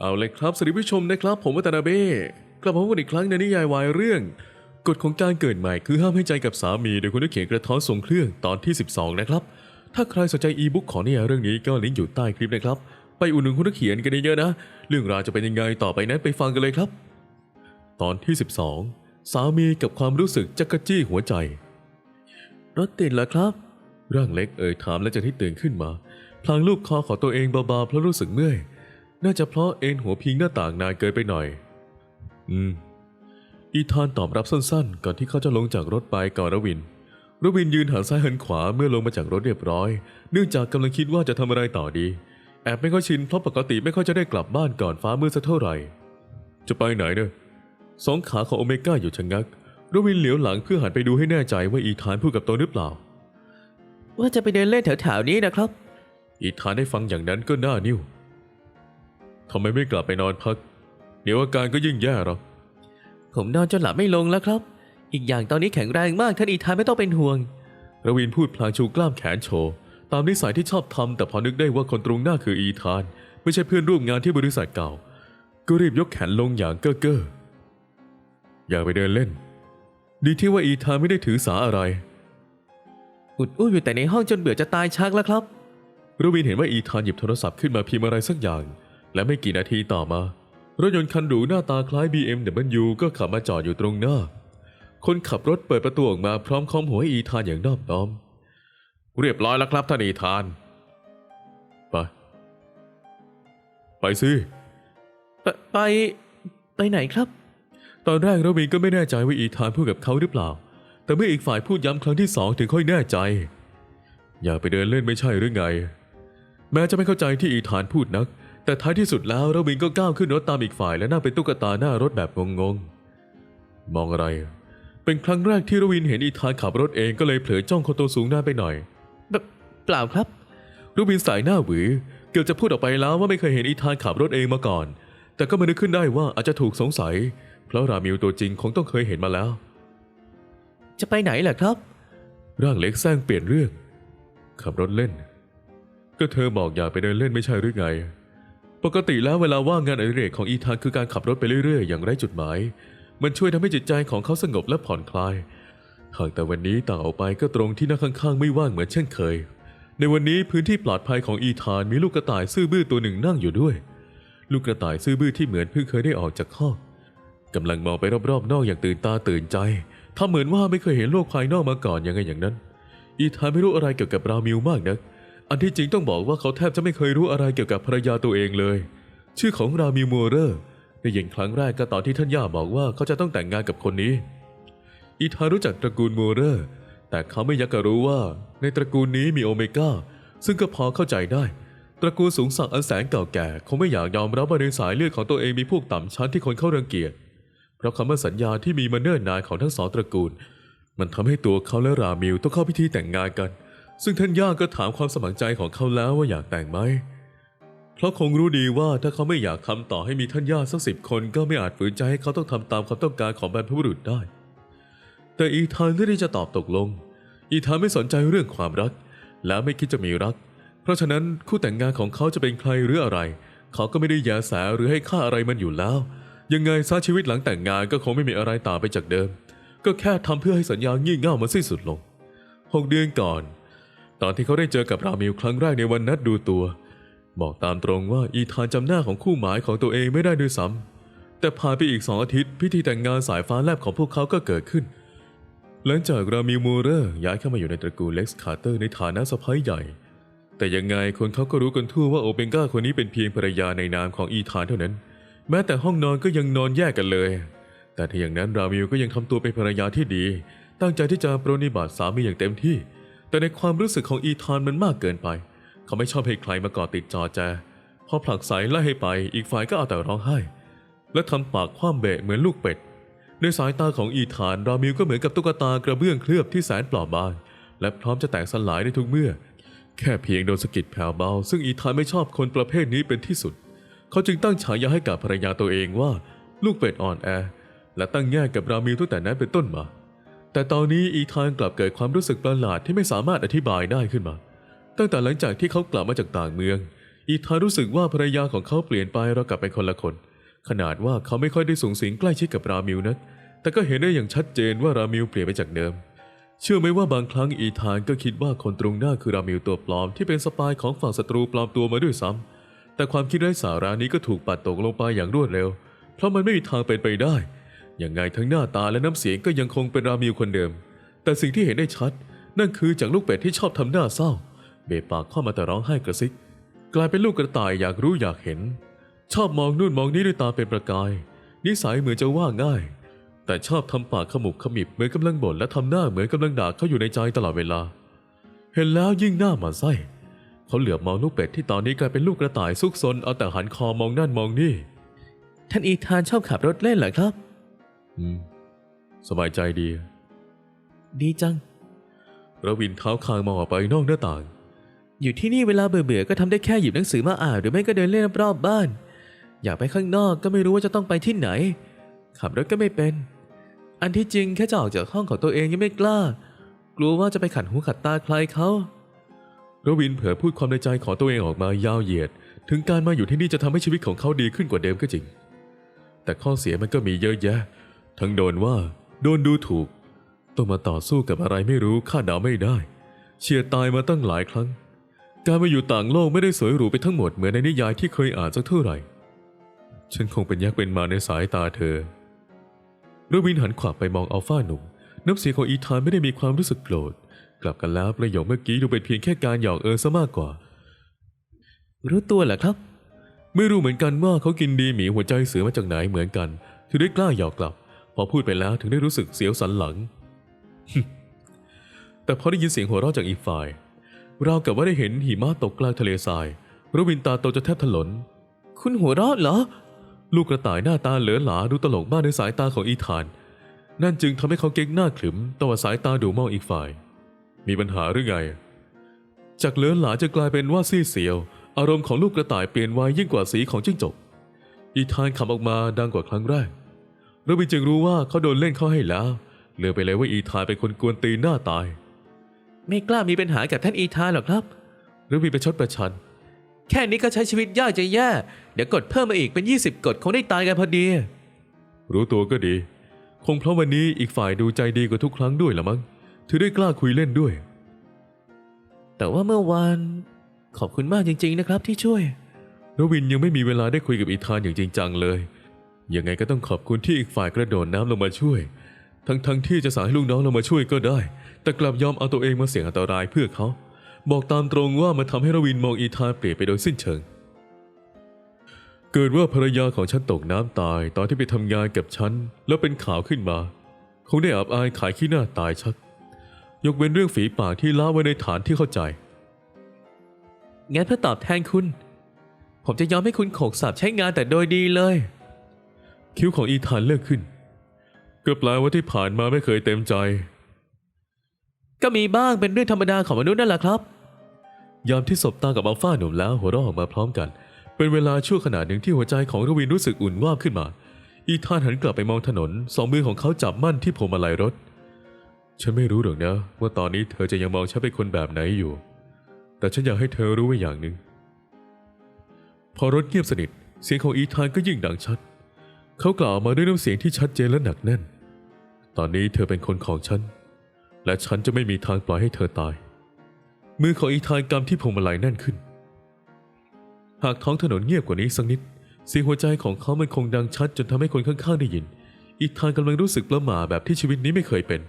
เอาเลยครับสวัสดีผู้ชมนะครับ ผมวัตนาเบ้กลับมาพบกันอีกครั้งในนิยายวายเรื่อง กฎของการเกิดใหม่คือห้ามให้ใจกับสามี โดยคุณนักเขียนกระท้อนทรงเครื่องตอนที่ 12 นะครับ ถ้าใครสนใจอีบุ๊กของนิยายเรื่องนี้ก็ลิงก์อยู่ใต้คลิปนะครับ ไปอุดหนุนคุณนักเขียนกันเยอะๆนะ เรื่องราวจะเป็นยังไงต่อไปนั้นไปฟังกันเลยครับ ตอนที่ 12 สามีกับความรู้สึกจักกะจี้หัวใจ รถติดแล้วครับ ร่างเล็กเอ่ยถามและจากที่ตื่นขึ้นมา พลางลูบคอของตัวเองเบาๆเพราะรู้สึกเมื่อย น่าจะเพราะเอ็นหัวพิงหน้าต่างนานเกินไปหน่อย อืม อีธานตอบรับสั้นๆ ก่อนที่เขาจะลงจากรถไปก่อนรวิน รวินยืนหันซ้ายหันขวาเมื่อลงมาจากรถเรียบร้อย เนื่องจากกำลังคิดว่าจะทำอะไรต่อดี แอบไม่ค่อยชินเพราะปกติไม่ค่อยจะได้กลับบ้านก่อนฟ้ามืดสักเท่าไหร่ จะไปไหนเนอะสองขาของโอเมก้าอยู่ชะงัก รวินเหลียวหลังเพื่อหันไปดูให้แน่ใจว่าอีธานพูดกับตนหรือเปล่า ว่าจะไปเดินเล่นแถวๆนี้นะครับ อีธานได้ฟังอย่างนั้นก็หน้านิ้ว ทำไมไม่กลับไปนอนพัก เดี๋ยวอาการก็ยิ่งแย่หรอกผมนอนจนหลับไม่ลงแล้วครับ อีกอย่างตอนนี้แข็งแรงมากท่านอีธานไม่ต้องเป็นห่วง ระวินพูดพลางชูกล้ามแขนโชว์ ตามนิสัยที่ชอบทำแต่พอนึกได้ว่าคนตรงหน้าคืออีธาน ไม่ใช่เพื่อนร่วมงานที่บริษัทเก่า ก็รีบยกแขนลงอย่างเก้อเก้ออยากไปเดินเล่น ดีที่ว่าอีธานไม่ได้ถือสาอะไร อุดอู้อยู่แต่ในห้องจนเบื่อจะตายชักแล้วครับ ระวินเห็นว่าอีธานหยิบโทรศัพท์ขึ้นมาพิมพ์อะไรสักอย่าง และไม่กี่นาทีต่อมา รถยนต์คันหรูหน้าตาคล้าย BMW ก็ขับมาจอดอยู่ตรงหน้า คนขับรถเปิดประตูออกมาพร้อมคอมหัวให้อีธานอย่างนอบน้อม เรียบร้อยแล้วครับท่านอีธาน ไป ไปสิไปไป ไปไหนครับ ตอนแรกระวินก็ไม่แน่ใจว่าอีธานพูดกับเขาหรือเปล่า แต่เมื่ออีกฝ่ายพูดย้ำครั้งที่สองถึงค่อยแน่ใจ อยากไปเดินเล่นไม่ใช่หรือไง แม้จะไม่เข้าใจที่อีธานพูดนัก แต่ท้ายที่สุดแล้วระวินก็ก้าวขึ้นรถตามอีกฝ่าย และนั่งเป็นตุ๊กตาหน้ารถแบบงงๆ มองอะไร เป็นครั้งแรกที่ระวินเห็นอีธานขับรถเองก็เลยเผลอจ้องคนตัวสูงหน้าไปหน่อย เปล่าครับระวินสายหน้าหวือ เกือบจะพูดออกไปแล้วว่าไม่เคยเห็นอีธานขับรถเองมาก่อน แต่ก็มานึกขึ้นได้ว่าอาจจะถูกสงสัย เพราะรามิวตัวจริงคงต้องเคยเห็นมาแล้ว จะไปไหนล่ะครับ ร่างเล็กแซงเปลี่ยนเรื่อง ขับรถเล่น ก็เธอบอกอยากไปเดินเล่นไม่ใช่หรือไง ปกติแล้วเวลาว่างงานอดิเรกของอีธานคือการขับรถไปเรื่อยๆ อย่างไร้จุดหมาย มันช่วยทำให้จิตใจของเขาสงบและผ่อนคลาย หากแต่วันนี้ต่างออกไปก็ตรงที่นั่งข้างๆ ไม่ว่างเหมือนเช่นเคย ในวันนี้พื้นที่ปลอดภัยของอีธานมีลูกกระต่ายซื่อบื้อตัวหนึ่งนั่งอยู่ด้วย ลูกกระต่ายซื่อบื้อที่เหมือนเพิ่งเคยได้ออกจากคอกกำลังมองไปรอบๆ นอกอย่างตื่นตาตื่นใจทำเหมือนว่าไม่เคยเห็นโลกภายนอกมาก่อนยังไงอย่างนั้น อีธานไม่รู้อะไรเกี่ยวกับรามิวมากนัก อันที่จริงต้องบอกว่าเขาแทบจะไม่เคยรู้อะไรเกี่ยวกับภรรยาตัวเองเลย ชื่อของรามิวมัวเรอร์ได้ยินครั้งแรกก็ตอนที่ท่านย่าบอกว่าเขาจะต้องแต่งงานกับคนนี้ อีธานรู้จักตระกูลมัวเรอร์ แต่เขาไม่อยากจะรู้ว่า ในตระกูลนี้มีโอเมก้าซึ่งก็พอเข้าใจได้ ตระกูลสูงสักอันแสนเก่าแก่คงไม่อยากยอมรับว่าในสายเลือดของตัวเองมีพวกต่ำชั้นที่คนเข้ารังเกียจ เพราะคำมั่นสัญญาที่มีมาเนิ่นนานของทั้งสองตระกูล มันทำให้ตัวเขาและรามิวต้องเข้าพิธีแต่งงานกัน ซึ่งท่านย่าก็ถามความสมัครใจของเขาแล้วว่าอยากแต่งไหม เพราะคงรู้ดีว่าถ้าเขาไม่อยากทำต่อให้มีท่านย่าสักสิบคนก็ไม่อาจฝืนใจให้เขาต้องทำตามความต้องการของบรรพบุรุษได้ แต่อีธานเลือกที่จะตอบตกลง อีธานไม่สนใจเรื่องความรัก และไม่คิดจะมีรัก เพราะฉะนั้นคู่แต่งงานของเขาจะเป็นใครหรืออะไร เขาก็ไม่ได้แยแสหรือให้ค่าอะไรมันอยู่แล้ว ยังไงซะชีวิตหลังแต่งงานก็คงไม่มีอะไรต่างไปจากเดิม ก็แค่ทำเพื่อให้สัญญางี่เง่ามันสิ้นสุดลงหกเดือนก่อน ตอนที่เขาได้เจอกับรามิวครั้งแรกในวันนัดดูตัว บอกตามตรงว่าอีธานจำหน้าของคู่หมายของตัวเองไม่ได้ด้วยซ้ำแต่ผ่านไปอีกสองอาทิตย์ พิธีแต่งงานสายฟ้าแลบของพวกเขาก็เกิดขึ้น หลังจากรามิวมูเรอร์ย้ายเข้ามาอยู่ในตระกูลเล็กซ์คาร์เตอร์ในฐานะสะพ้ายใหญ่ แต่ยังไงคนเขาก็รู้กันทั่วว่าโอเปนก้าคนนี้เป็นเพียงภรรยาในนามของอีธานเท่านั้น แม้แต่ห้องนอนก็ยังนอนแยกกันเลย แต่ถ้าอย่างนั้นรามิวก็ยังทำตัวเป็นภรรยาที่ดี ตั้งใจที่จะปรนนิบัติสามีอย่างเต็มที่ แต่ในความรู้สึกของอีธานมันมากเกินไป เขาไม่ชอบให้ใครมาก่อติดจอแจพอผลักไสไล่ให้ไป อีกฝ่ายก็เอาแต่ร้องไห้ และทำปากคว่ำเบะเหมือนลูกเป็ดในสายตาของอีธานรามิวก็เหมือนกับตุ๊กตากระเบื้องเคลือบที่แสนเปลอบบาง และพร้อมจะแตกสลายในทุกเมื่อ แค่เพียงโดนสะกิดแผ่วเบา ซึ่งอีธานไม่ชอบคนประเภทนี้เป็นที่สุด เขาจึงตั้งฉายาให้กับภรรยาตัวเองว่า ลูกเป็ดอ่อนแอ และตั้งแง่กับรามิวตั้งแต่นั้นเป็นต้นมา แต่ตอนนี้อีธานกลับเกิดความรู้สึกประหลาดที่ไม่สามารถอธิบายได้ขึ้นมา ตั้งแต่หลังจากที่เขากลับมาจากต่างเมือง อีธานรู้สึกว่าภรรยาของเขาเปลี่ยนไปเรากลับเป็นคนละคน ขนาดว่าเขาไม่ค่อยได้สูงสิงใกล้ชิดกับรามิวนัก แต่ก็เห็นได้อย่างชัดเจนว่ารามิวเปลี่ยนไปจากเดิม เชื่อไหมว่าบางครั้งอีธานก็คิดว่าคนตรงหน้าคือรามิวตัวปลอม ที่เป็นสปายของฝั่งศัตรูปลอมตัวมาด้วยซ้ำแต่ความคิดไร้สาระนี้ก็ถูกปัดตกลงไปอย่างรวดเร็ว เพราะมันไม่มีทางเป็นไปได้ ยังไงทั้งหน้าตาและน้ำเสียงก็ยังคงเป็นรามิวคนเดิม แต่สิ่งที่เห็นได้ชัด นั่นคือจากลูกเป็ดที่ชอบทำหน้าเศร้า เบะปากเข้ามาแต่ร้องไห้กระซิก กลายเป็นลูกกระต่ายอยากรู้อยากเห็น ชอบมองนู่นมองนี่ด้วยตาเป็นประกาย นิสัยเหมือนจะว่าง่าย แต่ชอบทำปากขมุบขมิบเหมือนกำลังบ่นและทำหน้าเหมือนกำลังด่าเขาอยู่ในใจตลอดเวลา เห็นแล้วยิ่งหน้าหมันไส้เขาเหลือบมองลูกเป็ดที่ตอนนี้กลายเป็นลูกกระต่ายซุกซนเอาแต่หันคอมองนั่นมองนี่ ท่านอีธานชอบขับรถเล่นเหรอครับ อืม สบายใจดี ดีจัง ระวินเท้าคางมองออกไปนอกหน้าต่าง อยู่ที่นี่เวลาเบื่อๆก็ทำได้แค่หยิบหนังสือมาอ่านหรือไม่ก็เดินเล่นรอบๆบ้าน อยากไปข้างนอกก็ไม่รู้ว่าจะต้องไปที่ไหน ขับรถก็ไม่เป็น อันที่จริงแค่จะออกจากห้องของตัวเองยังไม่กล้า กลัวว่าจะไปขัดหูขัดตาใครเขาระวินเผยพูดความในใจของตัวเองออกมายาวเหยียด ถึงการมาอยู่ที่นี่จะทำให้ชีวิตของเขาดีขึ้นกว่าเดิมก็จริง แต่ข้อเสียมันก็มีเยอะแยะ ทั้งโดนว่า โดนดูถูก ต้องมาต่อสู้กับอะไรไม่รู้คาดเดาไม่ได้ เฉียดตายมาตั้งหลายครั้ง การมาอยู่ต่างโลกไม่ได้สวยหรูไปทั้งหมดเหมือนในนิยายที่เคยอ่านสักเท่าไหร่ ฉันคงเป็นยักษ์เป็นมาในสายตาเธอระวินหันขวับไปมองอัลฟาหนุ่มน้ำเสียงของอีธานไม่ได้มีความรู้สึกโกรธ กลับกันแล้วประโยคเมื่อกี้ดูเป็นเพียงแค่การหยอกเอินซะมากกว่า รู้ตัวเหรอครับ ไม่รู้เหมือนกันว่าเขากินดีหมีหัวใจเสือมาจากไหนเหมือนกันถึงได้กล้าหยอกกลับ พอพูดไปแล้วถึงได้รู้สึกเสียวสันหลัง แต่พอได้ยินเสียงหัวเราะจากอีกฝ่ายราวกับว่าได้เห็นหิมะตกกลางทะเลทรายรวินตาโตจะแทบถลน คุณหัวเราะเหรอ ลูกกระต่ายหน้าตาเหลือหลาดูตลกมากในสายตาของอีธาน นั่นจึงทำให้เขาเก๊กหน้าขรึมตวัดสายตาดูมองอีกฝ่าย มีปัญหาหรือไง จากเหลือหลาจะกลายเป็นว่าซี่เสียว อารมณ์ของลูกกระต่ายเปลี่ยนไวยิ่งกว่าสีของจิ้งจก อีธานขำออกมาดังกว่าครั้งแรก รวินจึงรู้ว่าเขาโดนเล่นเข้าให้แล้ว เลือไปเลยว่าอีธานเป็นคนกวนตีนหน้าตาย ไม่กล้ามีปัญหากับท่านอีธานหรอกครับรวินไปชดประชัน แค่นี้ก็ใช้ชีวิตยากจะแย่ เดี๋ยวกดเพิ่มมาอีกเป็น 20 กดคงได้ตายกันพอดี รู้ตัวก็ดี คงเพราะวันนี้อีกฝ่ายดูใจดีกว่าทุกครั้งด้วยละมั้ง ถึงได้กล้าคุยเล่นด้วย แต่ว่าเมื่อวานขอบคุณมากจริง ๆ นะครับที่ช่วยรวินยังไม่มีเวลาได้คุยกับอีธานอย่างจริงจังเลย ยังไงก็ต้องขอบคุณที่อีกฝ่ายกระโดดน้ำลงมาช่วย ทั้งๆทที่จะสั่งให้ลูกน้องลงมาช่วยก็ได้ แต่กลับยอมเอาตัวเองมาเสี่ยงอันตรายเพื่อเขา บอกตามตรงว่ามันทำให้รวินมองอีธานเปลี่ยนไปโดยสิ้นเชิง เกิดว่าภรรยาของฉันตกน้ำตายตอนที่ไปทำงานกับฉันแล้วเป็นข่าวขึ้นมา คงได้อับอายขายขี้หน้าตายชัดยกเว้นเรื่องฝีปากที่ละไว้ในฐานที่เข้าใจงั้นเพื่อตอบแทนคุณ ผมจะยอมให้คุณโขกสับใช้งานแต่โดยดีเลย คิ้วของอีธานเลิกขึ้น ก็แปลว่าที่ผ่านมาไม่เคยเต็มใจ ก็มีบ้างเป็นเรื่องธรรมดาของมนุษย์นั่นแหละครับ ยามที่สบตากับอัลฟาหนุ่มแล้วหัวเราะออกมาพร้อมกัน เป็นเวลาชั่วขณะหนึ่งที่หัวใจของรวินรู้สึกอุ่นว่าบขึ้นมา อีธานหันกลับไปมองถนน สองมือของเขาจับมั่นที่พวงมาลัยรถ ฉันไม่รู้หรอกนะ ว่าตอนนี้เธอจะยังมองฉันเป็นคนแบบไหนอยู่ แต่ฉันอยากให้เธอรู้ไว้อย่างหนึ่งพอรถเงียบสนิทเสียงของอีธานก็ยิ่งดังชัด เขากล่าวมาด้วยน้ำเสียงที่ชัดเจนและหนักแน่น ตอนนี้เธอเป็นคนของฉัน และฉันจะไม่มีทางปล่อยให้เธอตาย มือของอีธานกำที่พวงมาลัยแน่นขึ้น หากท้องถนนเงียบกว่านี้สักนิด เสียงหัวใจของเขามันคงดังชัดจนทำให้คนข้างๆได้ยิน อีธานกำลังรู้สึกประหม่าแบบที่ชีวิตนี้ไม่เคยเป็น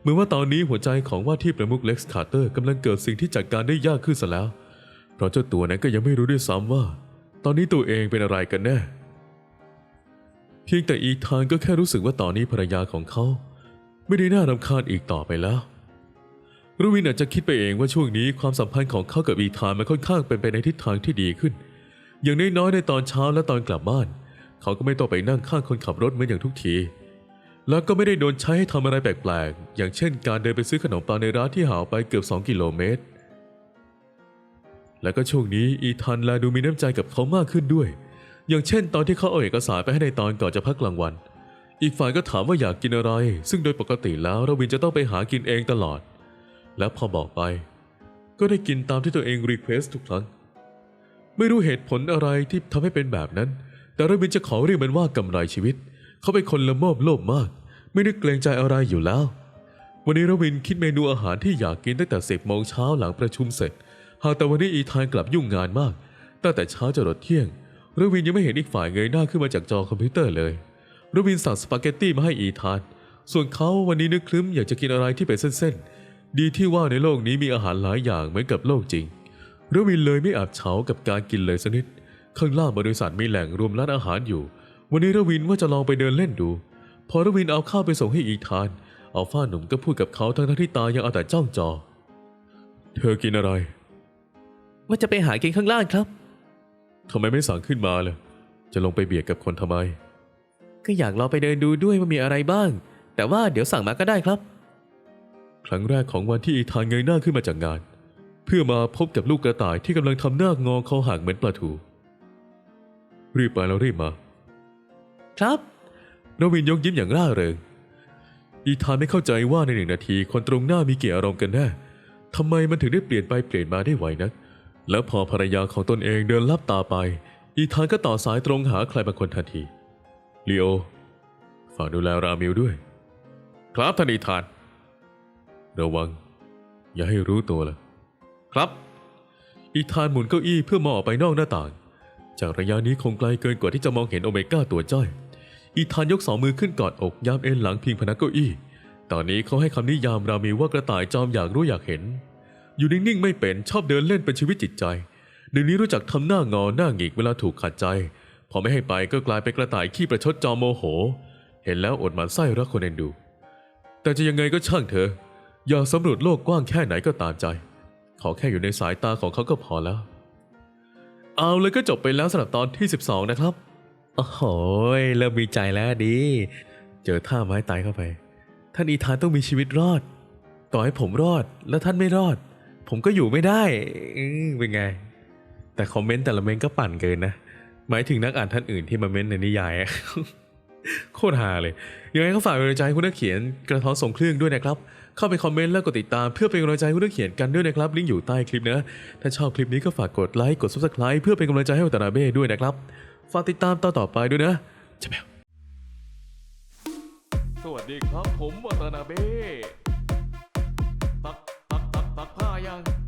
เหมือนว่าตอนนี้หัวใจของว่าที่ประมุขเล็กซ์คาร์เตอร์กำลังเกิดสิ่งที่จัดการได้ยากขึ้นซะแล้ว เพราะเจ้าตัวนั้นก็ยังไม่รู้ด้วยซ้ำว่า ตอนนี้ตัวเองเป็นอะไรกันแน่ พียงแต่อีธานก็แค่รู้สึกว่าตอนนี้ภรรยาของเขา ไม่ได้น่ารำคาญอีกต่อไปแล้วรวินอาจจะคิดไปเองว่าช่วงนี้ความสัมพันธ์ของเขากับอีธานมันค่อนข้างเป็นไปในทิศทางที่ดีขึ้น อย่างน้อยๆในตอนเช้าและตอนกลับบ้าน เขาก็ไม่ต้องไปนั่งข้างคนขับรถเหมือนอย่างทุกที แล้วก็ไม่ได้โดนใช้ให้ทำอะไรแปลกๆ อย่างเช่น การเดินไปซื้อขนมปังในร้านที่ห่างไปเกือบ 2 กิโลเมตร และก็ช่วงนี้อีธานแลดูมีน้ำใจกับเขามากขึ้นด้วย อย่างเช่น ตอนที่เขาเอาเอกสารไปให้ในตอนก่อนจะพักกลางวัน อีกฝ่ายก็ถามว่าอยากกินอะไร ซึ่งโดยปกติแล้วรวินจะต้องไปหากินเองตลอด และพอบอกไป ก็ได้กินตามที่ตัวเองรีเควสทุกครั้ง ไม่รู้เหตุผลอะไรที่ทำให้เป็นแบบนั้น แต่รวินจะขอเรียกมันว่ากำไรชีวิต เขาเป็นคนละโมบโลภมาก ไม่ได้เกรงใจอะไรอยู่แล้ว วันนี้รวินคิดเมนูอาหารที่อยากกินตั้งแต่สิบโมงเช้าหลังประชุมเสร็จ หากแต่วันนี้อีธานกลับยุ่งงานมากตั้งแต่เช้าจนรดเที่ยง รวินยังไม่เห็นอีกฝ่ายเงยหน้าขึ้นมาจากจอคอมพิวเตอร์เลยรวินสั่งสปาเกตตี้มาให้อีธาน ส่วนเขาวันนี้นึกคลึ้มอยากจะกินอะไรที่เป็นเส้นๆ ดีที่ว่าในโลกนี้มีอาหารหลายอย่างเหมือนกับโลกจริงรวินเลยไม่อาจเฉากับการกินเลยสักนิด ข้างล่างบริษัทมีแหล่งรวมร้านอาหารอยู่ วันนี้รวินว่าจะลองไปเดินเล่นดู พอรวินเอาข้าวไปส่งให้อีธาน อัลฟาหนุ่มก็พูดกับเขาทั้งที่ตายังเอาแต่จ้องจอ เธอกินอะไร ว่าจะไปหากินข้างล่างครับ ทำไมไม่สั่งขึ้นมาเลยจะลงไปเบียดกับคนทำไม ก็อยากลองไปเดินดูด้วยว่ามีอะไรบ้าง แต่ว่าเดี๋ยวสั่งมาก็ได้ครับ ครั้งแรกของวันที่อีธานเงยหน้าขึ้นมาจากงาน เพื่อมาพบกับลูกกระต่ายที่กำลังทำหน้างอคอหักเหมือนปลาทูรีบไปแล้วรีบมา ครับรวินยกยิ้มอย่างร่าเริงอีธานไม่เข้าใจว่าในหนึ่งนาทีคนตรงหน้ามีกี่อารมณ์กันแน่ทำไมมันถึงได้เปลี่ยนไปเปลี่ยนมาได้ไวนัก แล้วพอภรรยาของตนเองเดินลับตาไป อีธานก็ต่อสายตรงหาใครบางคนทันทีลีโอฝากดูแลรามิวด้วย ครับท่านอีธาน ระวัง อย่าให้รู้ตัวล่ะครับ อีธานหมุนเก้าอี้เพื่อมองออกไปนอกหน้าต่าง จากระยะนี้คงไกลเกินกว่าที่จะมองเห็นโอเมก้าตัวจ้อย อีธานยกสองมือขึ้นกอดอกยามเอ็นหลังพิงพนักเก้าอี้ ตอนนี้เขาให้คำนิยามรามิวว่ากระต่ายจอมอยากรู้อยากเห็น อยู่นิ่งๆไม่เป็นชอบเดินเล่นเป็นชีวิตจิตใจเดี๋ยวนี้รู้จักทำหน้างอหน้าหงิกเวลาถูกขัดใจ พอไม่ให้ไปก็กลายเป็นกระต่ายขี้ประชดจอมโมโห เห็นแล้วอดหมันไส้รักคนเอ็นดู แต่จะยังไงก็ช่างเธออยากสำรวจโลกกว้างแค่ไหนก็ตามใจ ขอแค่อยู่ในสายตาของเขาก็พอแล้ว เอาเลยก็จบไปแล้วสำหรับตอนที่ 12 นะครับโอ้โหยเริ่มมีใจแล้วดี เจอท่าไม้ตายเข้าไป ท่านอีธานต้องมีชีวิตรอด ต่อให้ผมรอดแล้วท่านไม่รอด ผมก็อยู่ไม่ได้เป็นไง แต่คอมเมนต์แต่ละเมนก็ปั่นเกินนะ หมายถึงนักอ่านท่านอื่นที่มาเมนในนิยายโคตรฮาเลย ยังไงก็ฝากเป็นกำลังใจคุณนักเขียนกระท้อนส่งเครื่องด้วยนะครับ เข้าไปคอมเมนต์แล้วกดติดตามเพื่อเป็นกำลังใจคุณนักเขียนกันด้วยนะครับ ลิงก์อยู่ใต้คลิปนะ ถ้าชอบคลิปนี้ก็ฝากกดไลค์ กด subscribe เพื่อเป็นกำลังใจให้วัตนาเบ้ด้วยนะครับ ฝากติดตามตอนต่อไปด้วยนะจะแมวสวัสดีครับผมวัตนาเบ้ Young.